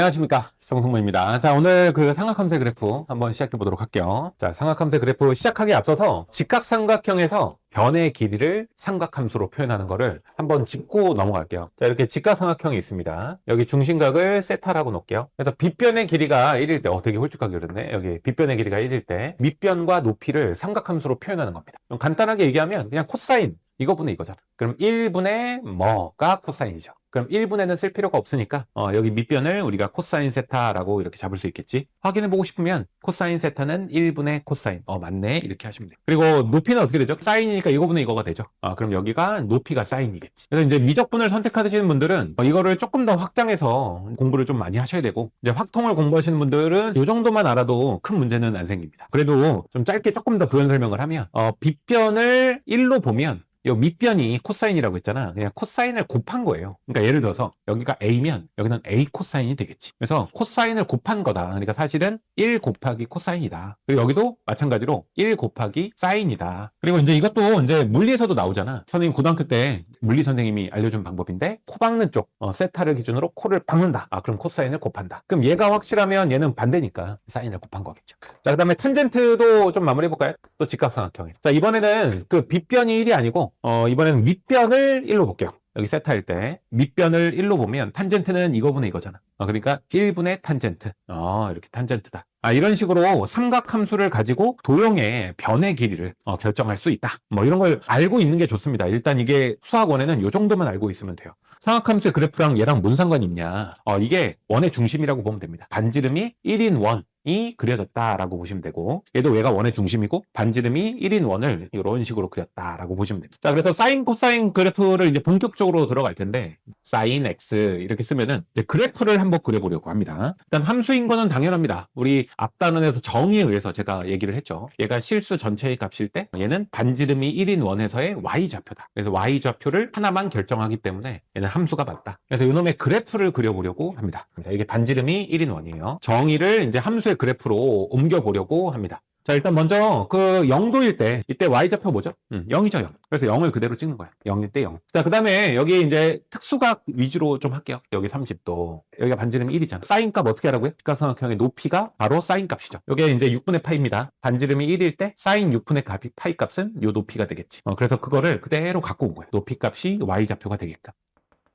안녕하십니까. 정성모입니다. 자, 오늘 그 삼각함수의 그래프 한번 시작해 보도록 할게요. 자, 삼각함수의 그래프 시작하기에 앞서서 직각삼각형에서 변의 길이를 삼각함수로 표현하는 거를 한번 짚고 넘어갈게요. 자, 이렇게 직각삼각형이 있습니다. 여기 중심각을 세타라고 놓을게요. 그래서 빗변의 길이가 1일 때, 어, 되게 홀쭉하게 그렸네. 여기 빗변의 길이가 1일 때, 밑변과 높이를 삼각함수로 표현하는 겁니다. 좀 간단하게 얘기하면 그냥 코사인, 이거분의 이거잖아. 그럼 1분의 뭐가 코사인이죠. 그럼 1분에는 쓸 필요가 없으니까 어, 여기 밑변을 우리가 코사인 세타라고 이렇게 잡을 수 있겠지. 확인해 보고 싶으면 코사인 세타는 1분의 코사인. 어 맞네 이렇게 하시면 돼요. 그리고 높이는 어떻게 되죠? 사인이니까 이거분의 이거가 되죠. 아 그럼 여기가 높이가 사인이겠지. 그래서 이제 미적분을 선택하시는 분들은 어, 이거를 조금 더 확장해서 공부를 좀 많이 하셔야 되고 이제 확통을 공부하시는 분들은 이 정도만 알아도 큰 문제는 안 생깁니다. 그래도 좀 짧게 조금 더 부연 설명을 하면 어, 빗변을 1로 보면 이 밑변이 코사인이라고 했잖아. 그냥 코사인을 곱한 거예요. 그러니까 예를 들어서 여기가 A면 여기는 A 코사인이 되겠지. 그래서 코사인을 곱한 거다. 그러니까 사실은 1 곱하기 코사인이다. 그리고 여기도 마찬가지로 1 곱하기 사인이다. 그리고 이제 이것도 이제 물리에서도 나오잖아. 선생님 고등학교 때 물리 선생님이 알려준 방법인데 코 박는 쪽 어, 세타를 기준으로 코를 박는다. 아 그럼 코사인을 곱한다. 그럼 얘가 확실하면 얘는 반대니까 사인을 곱한 거겠죠. 자 그다음에 탄젠트도 좀 마무리해 볼까요? 또 직각삼각형이. 자 이번에는 그 빗변이 1이 아니고 어, 이번에는 밑변을 1로 볼게요. 여기 세타일 때 밑변을 1로 보면 탄젠트는 이거분의 이거잖아. 어, 그러니까 1분의 탄젠트. 어, 이렇게 탄젠트다. 아, 이런 식으로 삼각함수를 가지고 도형의 변의 길이를 어, 결정할 수 있다. 뭐 이런 걸 알고 있는 게 좋습니다. 일단 이게 수학 원에는 이 정도만 알고 있으면 돼요. 삼각함수의 그래프랑 얘랑 뭔 상관이 있냐? 어, 이게 원의 중심이라고 보면 됩니다. 반지름이 1인 원. 이 그려졌다라고 보시면 되고 얘도 얘가 원의 중심이고 반지름이 1인 원을 이런 식으로 그렸다라고 보시면 됩니다. 자 그래서 사인 코사인 그래프를 이제 본격적으로 들어갈 텐데 사인 x 이렇게 쓰면은 그래프를 한번 그려보려고 합니다. 일단 함수인 거는 당연합니다. 우리 앞단원에서 정의에 의해서 제가 얘기를 했죠. 얘가 실수 전체의 값일 때 얘는 반지름이 1인 원에서의 y 좌표다. 그래서 y 좌표를 하나만 결정하기 때문에 얘는 함수가 맞다. 그래서 이놈의 그래프를 그려보려고 합니다. 자, 이게 반지름이 1인 원이에요. 정의를 이제 함수의 그래프로 옮겨보려고 합니다. 자, 일단 먼저 그 0도일 때 이때 y좌표 뭐죠? 음, 0이죠, 0. 그래서 0을 그대로 찍는 거야. 0일 때 0. 자, 그 다음에 여기 이제 특수각 위주로 좀 할게요. 여기 30도. 여기가 반지름 1이잖아. 사인 값 어떻게 하라고요? 직각삼각형의 높이가 바로 사인 값이죠. 이게 이제 6분의 파입니다. 반지름이 1일 때 사인 6분의 값이 파이 값은 요 높이가 되겠지. 어, 그래서 그거를 그대로 갖고 온 거야. 높이 값이 y좌표가 되게끔.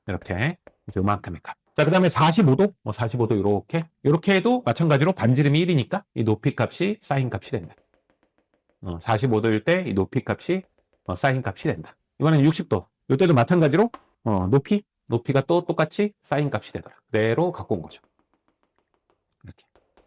이렇게 이제 요만큼의 값. 자, 그 다음에 45도, 뭐 45도 이렇게, 이렇게 해도 마찬가지로 반지름이 1이니까 이 높이 값이 사인 값이 된다. 어, 45도일 때 이 높이 값이 어, 사인 값이 된다. 이거는 60도. 이때도 마찬가지로 어, 높이, 높이가 또 똑같이 사인 값이 되더라. 그대로 갖고 온 거죠. 이렇게.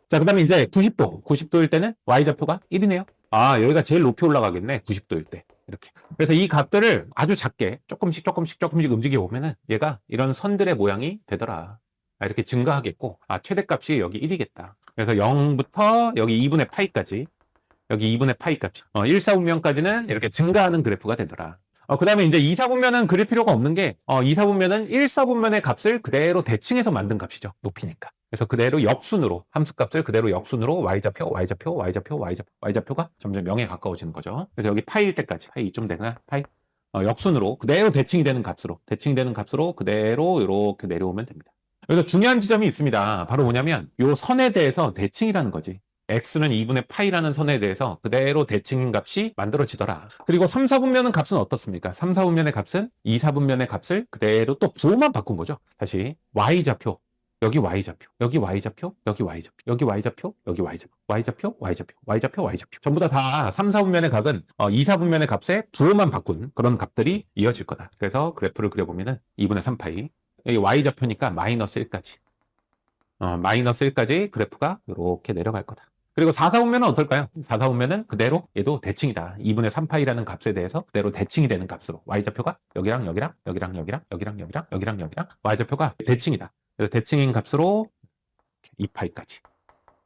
자, 그 다음에 이제 90도. 90도일 때는 y좌표가 1이네요. 아, 여기가 제일 높이 올라가겠네. 90도일 때. 이렇게. 그래서 이 값들을 아주 작게 조금씩 조금씩 조금씩 움직여 보면은 얘가 이런 선들의 모양이 되더라. 아, 이렇게 증가하겠고, 아, 최대값이 여기 1이겠다. 그래서 0부터 여기 2분의 파이까지, 여기 2분의 파이 값이, 어, 1, 4 분면까지는 이렇게 증가하는 그래프가 되더라. 어, 그 다음에 이제 2, 4 분면은 그릴 필요가 없는 게, 어, 2, 4 분면은 1, 4 분면의 값을 그대로 대칭해서 만든 값이죠. 높이니까. 그래서 그대로 역순으로, 함수값을 그대로 역순으로 y좌표, y좌표, y좌표, y좌표, y좌표가 점점 0에 가까워지는 거죠. 그래서 여기 파이일 때까지, 파이 이쯤 되나? 파이? 어, 역순으로, 그대로 대칭이 되는 값으로, 대칭이 되는 값으로 그대로 이렇게 내려오면 됩니다. 여기서 중요한 지점이 있습니다. 바로 뭐냐면, 요 선에 대해서 대칭이라는 거지. x는 2분의 파이라는 선에 대해서 그대로 대칭 값이 만들어지더라. 그리고 3, 4분면은 값은 어떻습니까? 3, 4분면의 값은 2, 4분면의 값을 그대로 또 부호만 바꾼 거죠. 다시 y좌표, 여기 y좌표, 여기 y좌표, 여기 y좌표, 여기 y좌표, 여기 y좌표, y좌표, y좌표, y좌표, y좌표. 전부 다 다 3, 4분면의 값은 어, 2, 4분면의 값에 부호만 바꾼 그런 값들이 이어질 거다. 그래서 그래프를 그려보면은 2분의 3파이, 여기 y좌표니까 마이너스 1까지. 어, 마이너스 1까지 그래프가 이렇게 내려갈 거다. 그리고 4, 4분면은 어떨까요? 4, 4분면은 그대로 얘도 대칭이다. 2분의 3파이라는 값에 대해서 그대로 대칭이 되는 값으로 y좌표가 여기랑 여기랑 여기랑 여기랑 여기랑 여기랑 여기랑 여기랑 y좌표가 대칭이다. 그래서 대칭인 값으로 2파이까지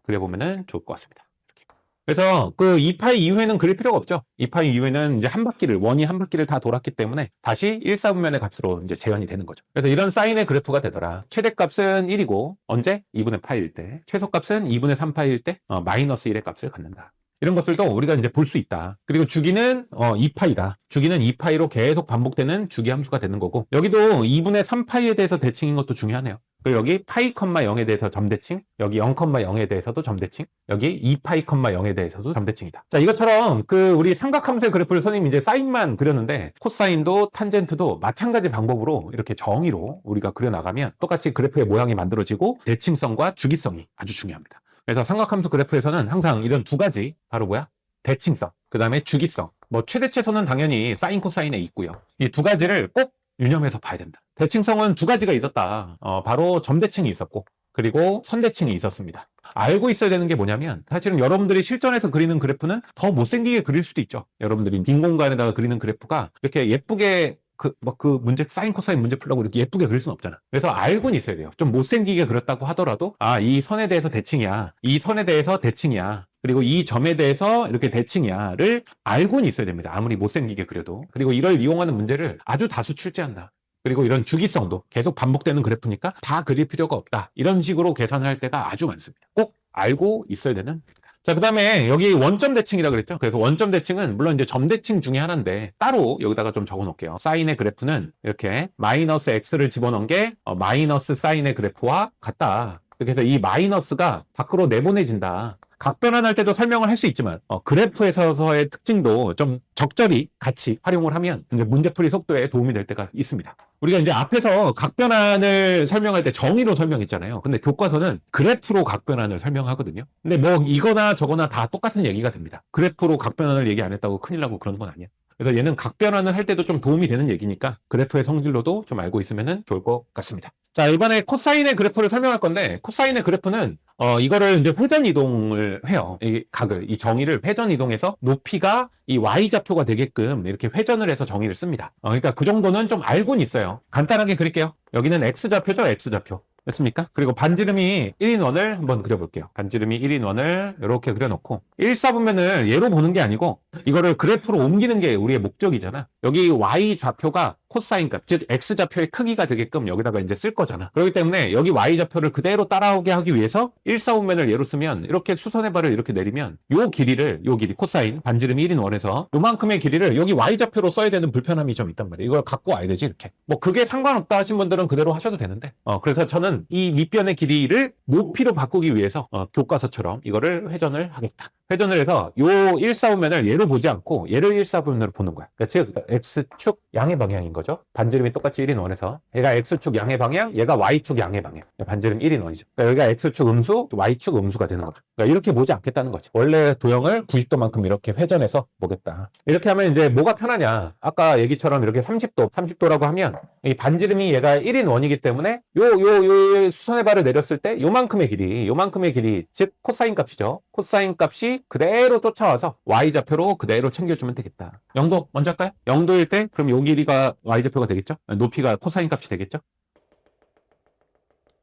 그려보면은 좋을 것 같습니다. 이렇게. 그래서 그 2파이 이후에는 그릴 필요가 없죠. 2파이 이후에는 이제 한 바퀴를, 원이 한 바퀴를 다 돌았기 때문에 다시 1, 4분면의 값으로 이제 재현이 되는 거죠. 그래서 이런 사인의 그래프가 되더라. 최대값은 1이고, 언제? 2분의 파일 때. 최소값은 2분의 3파일 때, 어, 마이너스 1의 값을 갖는다. 이런 것들도 우리가 이제 볼 수 있다. 그리고 주기는 어 2파이다. 주기는 2파이로 계속 반복되는 주기 함수가 되는 거고 여기도 2분의 3파이에 대해서 대칭인 것도 중요하네요. 그리고 여기 파이 컴마 0에 대해서 점대칭, 여기 0 컴마 0에 대해서도 점대칭, 여기 2 파이 컴마 0에 대해서도 점대칭이다. 자, 이것처럼 그 우리 삼각함수의 그래프를 선생님이 이제 사인만 그렸는데 코사인도 탄젠트도 마찬가지 방법으로 이렇게 정의로 우리가 그려나가면 똑같이 그래프의 모양이 만들어지고 대칭성과 주기성이 아주 중요합니다. 그래서 삼각함수 그래프에서는 항상 이런 두 가지 바로 뭐야? 대칭성, 그 다음에 주기성. 뭐 최대체선은 당연히 사인 코사인에 있고요. 이 두 가지를 꼭 유념해서 봐야 된다. 대칭성은 두 가지가 있었다. 어, 바로 점대칭이 있었고 그리고 선대칭이 있었습니다. 알고 있어야 되는 게 뭐냐면 사실은 여러분들이 실전에서 그리는 그래프는 더 못생기게 그릴 수도 있죠. 여러분들이 빈 공간에다가 그리는 그래프가 이렇게 예쁘게 그, 뭐, 그 문제, 사인, 코사인 문제 풀라고 이렇게 예쁘게 그릴 수는 없잖아. 그래서 알고는 있어야 돼요. 좀 못생기게 그렸다고 하더라도, 아, 이 선에 대해서 대칭이야. 이 선에 대해서 대칭이야. 그리고 이 점에 대해서 이렇게 대칭이야를 알고는 있어야 됩니다. 아무리 못생기게 그려도. 그리고 이걸 이용하는 문제를 아주 다수 출제한다. 그리고 이런 주기성도 계속 반복되는 그래프니까 다 그릴 필요가 없다. 이런 식으로 계산을 할 때가 아주 많습니다. 꼭 알고 있어야 되는 자, 그 다음에 여기 원점 대칭이라 그랬죠? 그래서 원점 대칭은 물론 이제 점 대칭 중에 하나인데 따로 여기다가 좀 적어 놓을게요. 사인의 그래프는 이렇게 마이너스 x를 집어넣은 게 어, 마이너스 사인의 그래프와 같다. 그래서 이 마이너스가 밖으로 내보내진다. 각변환할 때도 설명을 할 수 있지만 어, 그래프에서의 특징도 좀 적절히 같이 활용을 하면 이제 문제풀이 속도에 도움이 될 때가 있습니다. 우리가 이제 앞에서 각변환을 설명할 때 정의로 설명했잖아요. 근데 교과서는 그래프로 각변환을 설명하거든요. 근데 뭐 이거나 저거나 다 똑같은 얘기가 됩니다. 그래프로 각변환을 얘기 안 했다고 큰일 나고 그런 건 아니야. 그래서 얘는 각변환을 할 때도 좀 도움이 되는 얘기니까 그래프의 성질로도 좀 알고 있으면 좋을 것 같습니다. 자, 이번에 코사인의 그래프를 설명할 건데 코사인의 그래프는 어 이거를 이제 회전 이동을 해요. 이 각을 이 정의를 회전 이동해서 높이가 이 y 좌표가 되게끔 이렇게 회전을 해서 정의를 씁니다. 어, 그러니까 그 정도는 좀 알고는 있어요. 간단하게 그릴게요. 여기는 x 좌표죠, x 좌표. 됐습니까? 그리고 반지름이 1인 원을 한번 그려볼게요. 반지름이 1인 원을 이렇게 그려놓고 1사분면을 얘로 보는 게 아니고 이거를 그래프로 옮기는 게 우리의 목적이잖아. 여기 y 좌표가 코사인 값, 즉 x 좌표의 크기가 되게끔 여기다가 이제 쓸 거잖아. 그렇기 때문에 여기 y 좌표를 그대로 따라오게 하기 위해서 1사분면을 얘로 쓰면 이렇게 수선의 발을 이렇게 내리면 요 길이를 요 길이 코사인 반지름이 1인 원에서 요만큼의 길이를 여기 y 좌표로 써야 되는 불편함이 좀 있단 말이에요. 이걸 갖고 와야 되지 이렇게. 뭐 그게 상관없다 하신 분들은 그대로 하셔도 되는데. 어 그래서 저는 이 밑변의 길이를 높이로 바꾸기 위해서 어, 교과서처럼 이거를 회전을 하겠다. 회전을 해서 요 1사분면을 얘로 보지 않고 얘를 1사분면으로 보는 거야. 그러니까 즉 X축 양의 방향인 거죠. 반지름이 똑같이 1인 원에서 얘가 X축 양의 방향, 얘가 Y축 양의 방향. 반지름 1인 원이죠. 그러니까 여기가 X축 음수, Y축 음수가 되는 거죠. 그러니까 이렇게 보지 않겠다는 거지. 원래 도형을 90도만큼 이렇게 회전해서 보겠다. 이렇게 하면 이제 뭐가 편하냐. 아까 얘기처럼 이렇게 30도, 30도라고 하면 이 반지름이 얘가 1인 원이기 때문에 요, 요, 요 수선의 발을 내렸을 때 요만큼의 길이, 요만큼의 길이, 즉 코사인 값이죠. 코사인 값이 그대로 쫓아와서 y좌표로 그대로 챙겨주면 되겠다. 0도 먼저 할까요? 0도일 때 그럼 요 길이가 y좌표가 되겠죠? 높이가 코사인 값이 되겠죠?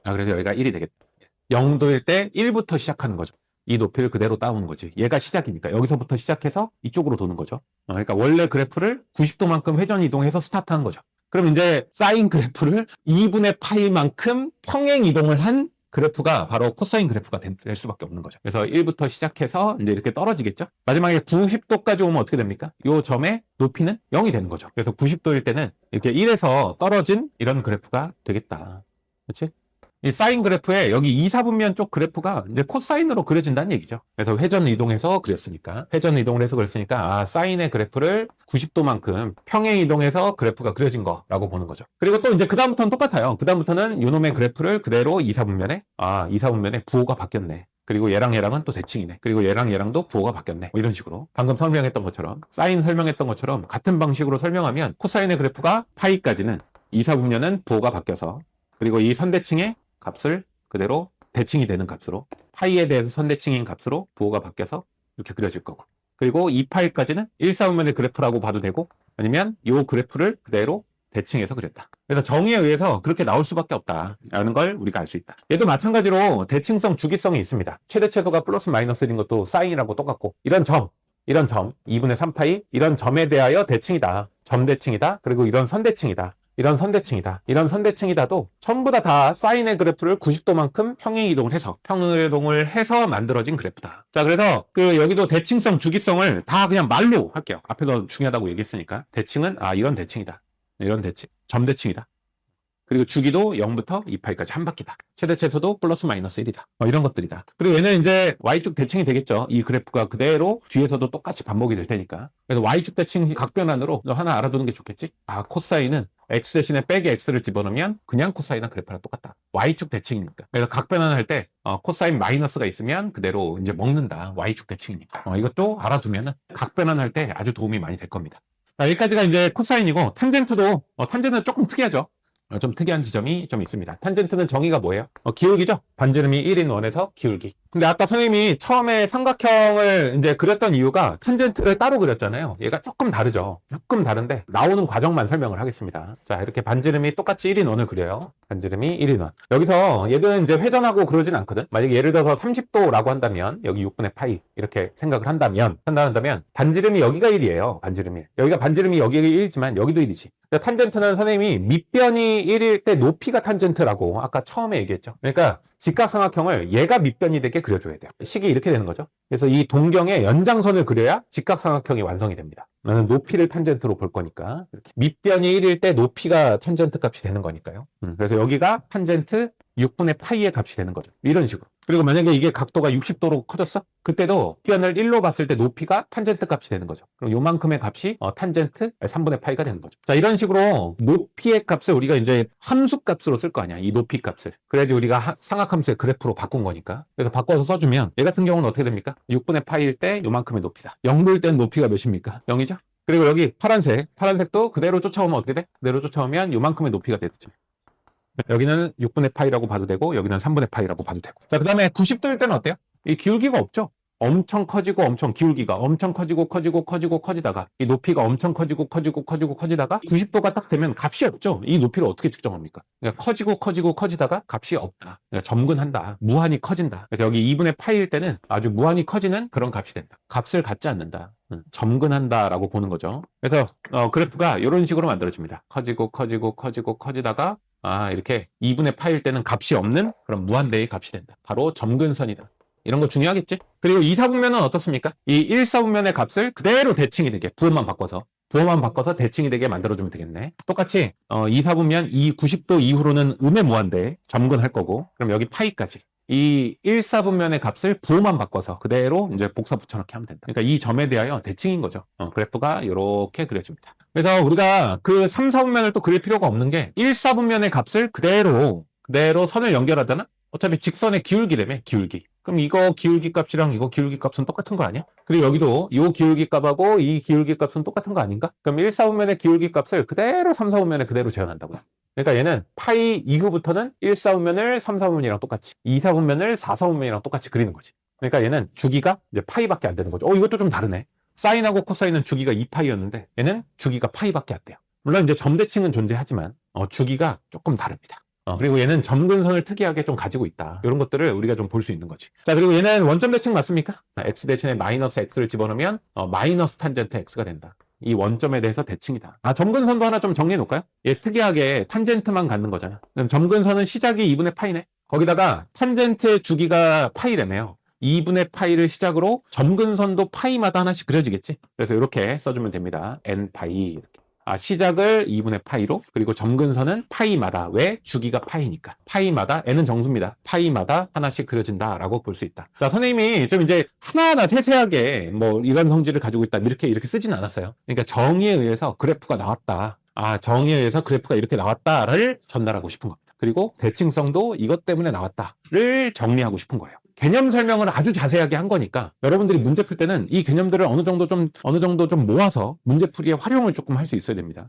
아 그래서 여기가 1이 되겠다. 0도일 때 1부터 시작하는 거죠. 이 높이를 그대로 따오는 거지. 얘가 시작이니까 여기서부터 시작해서 이쪽으로 도는 거죠. 어, 그러니까 원래 그래프를 90도만큼 회전 이동해서 스타트한 거죠. 그럼 이제 사인 그래프를 2분의 파이만큼 평행 이동을 한 그래프가 바로 코사인 그래프가 될 수밖에 없는 거죠. 그래서 1부터 시작해서 이제 이렇게 떨어지겠죠. 마지막에 90도까지 오면 어떻게 됩니까? 이 점의 높이는 0이 되는 거죠. 그래서 90도일 때는 이렇게 1에서 떨어진 이런 그래프가 되겠다. 그렇지? 이 사인 그래프에 여기 2, 4분면 쪽 그래프가 이제 코사인으로 그려진다는 얘기죠. 그래서 회전 이동해서 그렸으니까 회전 이동을 해서 그렸으니까 아 사인의 그래프를 90도만큼 평행 이동해서 그래프가 그려진 거라고 보는 거죠. 그리고 또 이제 그 다음부터는 똑같아요. 그 다음부터는 요놈의 그래프를 그대로 2, 4분면에 아 2, 4분면에 부호가 바뀌었네. 그리고 얘랑 얘랑은 또 대칭이네. 그리고 얘랑 얘랑도 부호가 바뀌었네. 뭐 이런 식으로. 방금 설명했던 것처럼, 사인 설명했던 것처럼 같은 방식으로 설명하면 코사인의 그래프가 파이까지는 2, 4분면은 부호가 바뀌어서 그리고 이 선대칭의 값을 그대로 대칭이 되는 값으로 파이에 대해서 선대칭인 값으로 부호가 바뀌어서 이렇게 그려질 거고 그리고 2파이까지는 1, 4분면의 그래프라고 봐도 되고 아니면 이 그래프를 그대로 대칭해서 그렸다. 그래서 정의에 의해서 그렇게 나올 수밖에 없다라는 걸 우리가 알 수 있다. 얘도 마찬가지로 대칭성, 주기성이 있습니다. 최대 최소가 플러스 마이너스인 것도 사인이라고 똑같고 이런 점, 이런 점, 2분의 3파이 이런 점에 대하여 대칭이다. 점 대칭이다. 그리고 이런 선 대칭이다. 이런 선대칭이다. 이런 선대칭이다도 전부 다 다 사인의 그래프를 90도만큼 평행 이동을 해서 평행 이동을 해서 만들어진 그래프다. 자, 그래서 그 여기도 대칭성, 주기성을 다 그냥 말로 할게요. 앞에서 중요하다고 얘기했으니까 대칭은 아 이런 대칭이다. 이런 대칭, 점대칭이다. 그리고 주기도 0부터 2파이까지 한 바퀴다. 최대체에서도 플러스 마이너스 1이다. 뭐 이런 것들이다. 그리고 얘는 이제 Y축 대칭이 되겠죠. 이 그래프가 그대로 뒤에서도 똑같이 반복이 될 테니까. 그래서 Y축 대칭 각변환으로 너 하나 알아두는 게 좋겠지? 아, 코사인은 X 대신에 빼기 X를 집어넣으면 그냥 코사인이나 그래프랑 똑같다. Y축 대칭이니까. 그래서 각변환 할 때 어, 코사인 마이너스가 있으면 그대로 이제 먹는다. Y축 대칭이니까. 어, 이것도 알아두면은 각변환 할 때 아주 도움이 많이 될 겁니다. 자, 여기까지가 이제 코사인이고 탄젠트도 어, 탄젠트는 조금 특이하죠. 어, 좀 특이한 지점이 좀 있습니다. 탄젠트는 정의가 뭐예요? 어, 기울기죠? 반지름이 1인 원에서 기울기. 근데 아까 선생님이 처음에 삼각형을 이제 그렸던 이유가 탄젠트를 따로 그렸잖아요. 얘가 조금 다르죠. 조금 다른데 나오는 과정만 설명을 하겠습니다. 자, 이렇게 반지름이 똑같이 1인 원을 그려요. 반지름이 1인 원. 여기서 얘는 이제 회전하고 그러진 않거든. 만약에 예를 들어서 30도라고 한다면 여기 6분의 파이 이렇게 생각을 한다면 한다면 반지름이 여기가 1이에요. 반지름이. 여기가 반지름이 여기가 1이지만 여기도 1이지. 탄젠트는 선생님이 밑변이 1일 때 높이가 탄젠트라고 아까 처음에 얘기했죠. 그러니까 직각삼각형을 얘가 밑변이 되게 그려줘야 돼요. 식이 이렇게 되는 거죠. 그래서 이 동경의 연장선을 그려야 직각삼각형이 완성이 됩니다. 나는 높이를 탄젠트로 볼 거니까 이렇게 밑변이 1일 때 높이가 탄젠트 값이 되는 거니까요. 음, 그래서 여기가 탄젠트 6분의 파이의 값이 되는 거죠. 이런 식으로. 그리고 만약에 이게 각도가 60도로 커졌어? 그때도 변을 1로 봤을 때 높이가 탄젠트 값이 되는 거죠. 그럼 요만큼의 값이 어, 탄젠트 3분의 파이가 되는 거죠. 자, 이런 식으로 높이의 값을 우리가 이제 함수 값으로 쓸 거 아니야. 이 높이 값을. 그래야지 우리가 하- 상악함수의 그래프로 바꾼 거니까. 그래서 바꿔서 써주면 얘 같은 경우는 어떻게 됩니까? 6분의 파이일 때 요만큼의 높이다. 0도일 때는 높이가 몇입니까? 0이죠? 그리고 여기 파란색, 파란색도 그대로 쫓아오면 어떻게 돼? 그대로 쫓아오면 요만큼의 높이가 되겠죠. 여기는 6분의 파이라고 봐도 되고 여기는 3분의 파이라고 봐도 되고. 자 그 다음에 90도일 때는 어때요? 이 기울기가 없죠? 엄청 커지고 엄청 기울기가 엄청 커지고 커지고 커지고 커지다가 이 높이가 엄청 커지고 커지고 커지고 커지다가 90도가 딱 되면 값이 없죠? 이 높이를 어떻게 측정합니까? 그러니까 커지고 커지고 커지다가 값이 없다. 그러니까 점근한다. 무한히 커진다. 그래서 여기 2분의 파이일 때는 아주 무한히 커지는 그런 값이 된다. 값을 갖지 않는다. 음, 점근한다라고 보는 거죠. 그래서 어, 그래프가 이런 식으로 만들어집니다. 커지고 커지고 커지고 커지다가 아, 이렇게 2분의 파일 때는 값이 없는 그런 무한대의 값이 된다. 바로 점근선이다. 이런 거 중요하겠지? 그리고 2, 4분면은 어떻습니까? 이 1, 4분면의 값을 그대로 대칭이 되게 부호만 바꿔서 부호만 바꿔서 대칭이 되게 만들어주면 되겠네. 똑같이 어, 2, 4분면 이 90도 이후로는 음의 무한대 점근할 거고 그럼 여기 파이까지 이 1, 4분면의 값을 부호만 바꿔서 그대로 이제 복사 붙여넣기 하면 된다. 그러니까 이 점에 대하여 대칭인 거죠. 어, 그래프가 이렇게 그려집니다. 그래서 우리가 그 3, 4분면을 또 그릴 필요가 없는 게 1, 4분면의 값을 그대로 그대로 선을 연결하잖아? 어차피 직선의 기울기라며 기울기. 그럼 이거 기울기 값이랑 이거 기울기 값은 똑같은 거 아니야? 그리고 여기도 이 기울기 값하고 이 기울기 값은 똑같은 거 아닌가? 그럼 1, 4분면의 기울기 값을 그대로 3, 4분면에 그대로 재현한다고요. 그러니까 얘는 파이 이후부터는 1, 4분면을 3, 4분면이랑 똑같이 2, 4분면을 4, 4분면이랑 똑같이 그리는 거지. 그러니까 얘는 주기가 이제 파이밖에 안 되는 거죠. 어, 이것도 좀 다르네. 사인하고 코사인은 주기가 2파이였는데 얘는 주기가 파이밖에 안 돼요. 물론 이제 점대칭은 존재하지만 어, 주기가 조금 다릅니다. 어, 그리고 얘는 점근선을 특이하게 좀 가지고 있다. 이런 것들을 우리가 좀 볼 수 있는 거지. 자, 그리고 얘는 원점 대칭 맞습니까? 아, x 대신에 마이너스 x를 집어넣으면 어, 마이너스 탄젠트 x가 된다. 이 원점에 대해서 대칭이다. 아, 점근선도 하나 좀 정리해 놓을까요? 얘 특이하게 탄젠트만 갖는 거잖아. 그럼 점근선은 시작이 2분의 파이네. 거기다가 탄젠트의 주기가 파이래네요. 2분의 파이를 시작으로 점근선도 파이마다 하나씩 그려지겠지? 그래서 이렇게 써주면 됩니다. n 파이 이렇게. 아, 시작을 2분의 파이로 그리고 점근선은 파이마다 왜 주기가 파이니까 파이마다 n은 정수입니다. 파이마다 하나씩 그려진다라고 볼 수 있다. 자 선생님이 좀 이제 하나하나 세세하게 뭐 이런 성질을 가지고 있다 이렇게 이렇게 쓰진 않았어요. 그러니까 정의에 의해서 그래프가 나왔다. 아 정의에 의해서 그래프가 이렇게 나왔다를 전달하고 싶은 겁니다. 그리고 대칭성도 이것 때문에 나왔다를 정리하고 싶은 거예요. 개념 설명을 아주 자세하게 한 거니까 여러분들이 문제 풀 때는 이 개념들을 어느 정도 좀 어느 정도 좀 모아서 문제 풀이에 활용을 조금 할 수 있어야 됩니다.